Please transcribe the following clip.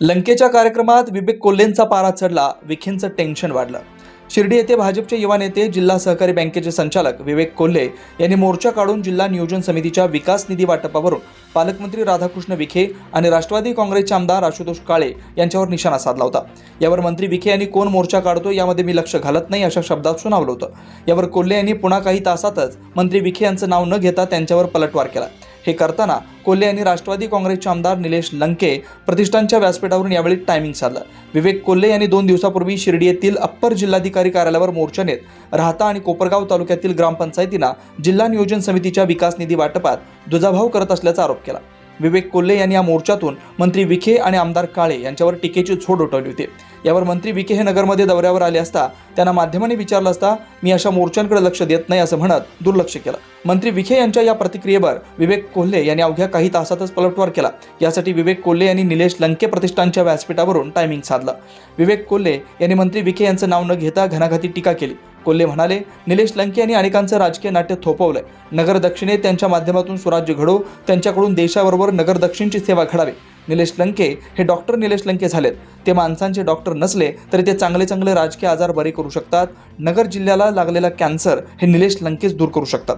लंकेच्या कार्यक्रमात विवेक कोल्हेंचा पारा चढला विखेंचं टेन्शन वाढलं. शिर्डी येथे भाजपचे युवा नेते जिल्हा सहकारी बँकेचे संचालक विवेक कोल्हे यांनी मोर्चा काढून जिल्हा नियोजन समितीच्या विकास निधी वाटपावरून पालकमंत्री राधाकृष्ण विखे आणि राष्ट्रवादी काँग्रेसचे आमदार आशुतोष काळे यांच्यावर निशाणा साधला होता. यावर मंत्री विखे यांनी कोण मोर्चा काढतो यामध्ये मी लक्ष घालत नाही अशा शब्दात सुनावलं होतं. यावर कोल्हे यांनी पुन्हा काही तासातच मंत्री विखे यांचं नाव न घेता त्यांच्यावर पलटवार केला. हे करताना कोल्हे यांनी राष्ट्रवादी काँग्रेसचे आमदार निलेश लंके प्रतिष्ठानच्या व्यासपीठावरून यावेळी टायमिंग साधलं. विवेक कोल्हे यांनी दोन दिवसापूर्वी शिर्डी येथील अप्पर जिल्हाधिकारी कार्यालयावर मोर्चा नेत राहता आणि कोपरगाव तालुक्यातील ग्रामपंचायतींना जिल्हा नियोजन समितीच्या विकास निधी वाटपात दुजाभाव करत असल्याचा आरोप केला. विवेक कोल्हे यांनी या मोर्चातून मंत्री विखे आणि आमदार काळे यांच्यावर टीकेची झोड उठवली होती. यावर मंत्री विखे हे नगरमध्ये दौऱ्यावर आले असता त्यांना माध्यमांनी विचारलं असता मी अशा मोर्चांकडे लक्ष देत नाही असं म्हणत दुर्लक्ष केलं. मंत्री विखे यांच्या या प्रतिक्रियेवर विवेक कोल्हे यांनी अवघ्या काही तासातच पलटवार केला. यासाठी विवेक कोल्हे यांनी निलेश लंके प्रतिष्ठानच्या व्यासपीठावरून टायमिंग साधलं. विवेक कोल्हे यांनी मंत्री विखे यांचं नाव न घेता घणाघाती टीका केली. कोल्हे म्हणाले निलेश लंके यांनी अनेकांचं राजकीय नाट्य थोपवलंय. नगर दक्षिणे त्यांच्या माध्यमातून स्वराज्य घडो त्यांच्याकडून देशाबरोबर नगर दक्षिणची सेवा घडावी. निलेश लंके हे डॉक्टर निलेश लंके झालेत. ते माणसांचे डॉक्टर नसले तरी ते चांगले चांगले राजकीय आजार बरे करू शकतात. नगर जिल्ह्याला लागलेला कॅन्सर हे निलेश लंकेच दूर करू शकतात.